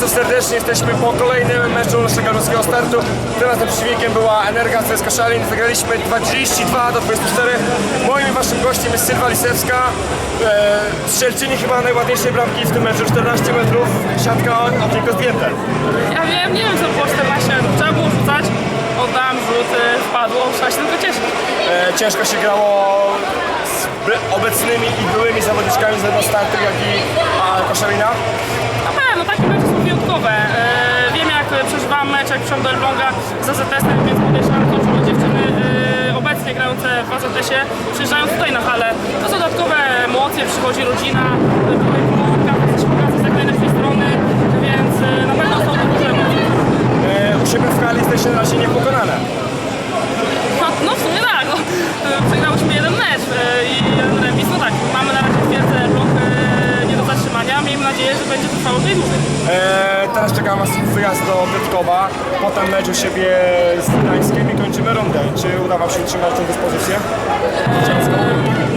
bardzo serdecznie. Jesteśmy po kolejnym meczu naszego elbląskiego startu. Tym razem przeciwnikiem była Energa z Kaszalin. Wygraliśmy 22 do 24. Moim i waszym gościem jest Sylwa Lisewska. E, strzelczyni chyba najładniejszej bramki w tym meczu. 14 metrów, siatka okienko zdjęte. Ja wiem, nie wiem co było 14 metrów. Trzeba było rzucać, oddałem rzut, y, wpadło, trzeba się tylko cieszyć. E, ciężko się grało z obecnymi i byłymi zawodniczkami zarówno startu, jak i a, Koszalina. Na pewno, takie wyjątkowe. Y, Wiem jak y, przeżywałam mecz, jak przyszłam do Elbląga z AZS-em, więc podejrzewam to, że dziewczyny y, obecnie grające w AZS-ie przyjeżdżają tutaj na halę. To są dodatkowe emocje, przychodzi rodzina, y, chce się pokazać z jak najlepszej strony, więc na pewno są to duże emocje. E, u siebie w hali jesteście na razie niepokonane. No, no w sumie tak, no. Przegrałyśmy jeden mecz i jeden remis. No tak, mamy na razie twierdzę blok nie do zatrzymania. Miejmy nadzieję, że będzie to trwało dłużej. E, teraz czeka nas wyjazd do Piotrkowa, potem mecz u siebie z Gdańskiem i kończymy rundę. Czy uda wam się utrzymać tę dyspozycję?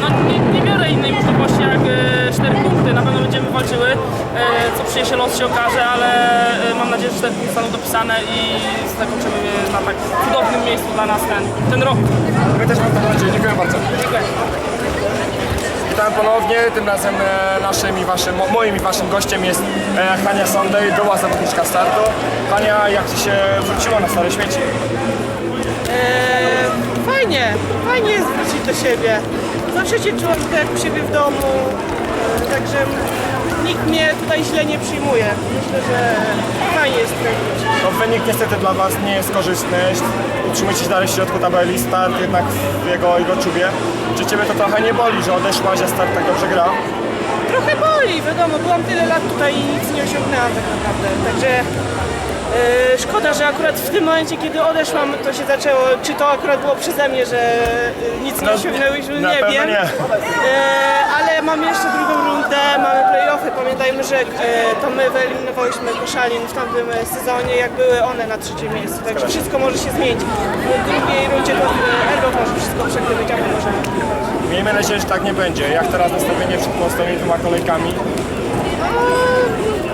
No nie, nie biorę innej możliwości jak y, cztery punkty. Na pewno będziemy walczyły. y, Co przyniesie los się okaże, ale y, mam nadzieję, że cztery punkty zostaną dopisane i zakończymy na tak cudownym miejscu dla nas ten, ten rok. My też mamy taką nadzieję. Dziękuję bardzo. Dziękuję. Witam ponownie, tym razem e, naszym i waszym, mo- moim i waszym gościem jest e, Hania Sondej, była zawodniczka startu. Hania, jak ci się wróciło na Stare Świeci? Eee, fajnie, fajnie jest wrócić do siebie. Zawsze się czułam tutaj jak u siebie w domu, także mnie tutaj źle nie przyjmuje. Myślę, że fajnie jest wrócić. No, wynik niestety dla was nie jest korzystny. Utrzymujecie się dalej w środku tabeli, start jednak w jego, jego czubie. Czy ciebie to trochę nie boli, że odeszłaś, a start tak dobrze gra? Trochę boli, wiadomo, byłam tyle lat tutaj i nic nie osiągnęłam tak naprawdę. Także eee, szkoda, że akurat w tym momencie, kiedy odeszłam, to się zaczęło, czy to akurat było przeze mnie, że e, nic nie No, osiągnęłyśmy, nie pewno wiem. nie. E, ale mamy jeszcze drugą rundę, mamy Pamiętajmy, że e, to my wyeliminowałyśmy Koszalin w tamtym e, sezonie, jak były one na trzecim miejscu. Także wszystko może się zmienić. W drugiej rundzie to Ergo może wszystko przegrywać, a my możemy. Miejmy nadzieję, że tak nie będzie. Jak teraz nastawienie przed dwoma kolejkami?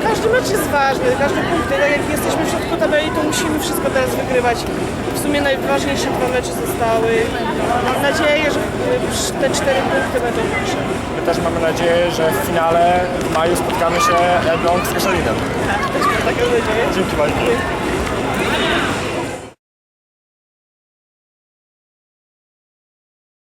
Każdy mecz jest ważny, każdy punkt. Tak jak jesteśmy w środku tabeli, to musimy wszystko teraz wygrywać. W sumie najważniejsze dwa mecze zostały. Mam nadzieję, że e, te cztery punkty będą nasze. My też mamy nadzieję, że w finale w maju spotkamy się Elbląg z Koszalinem. Też mam taką nadzieję. Dzięki bardzo.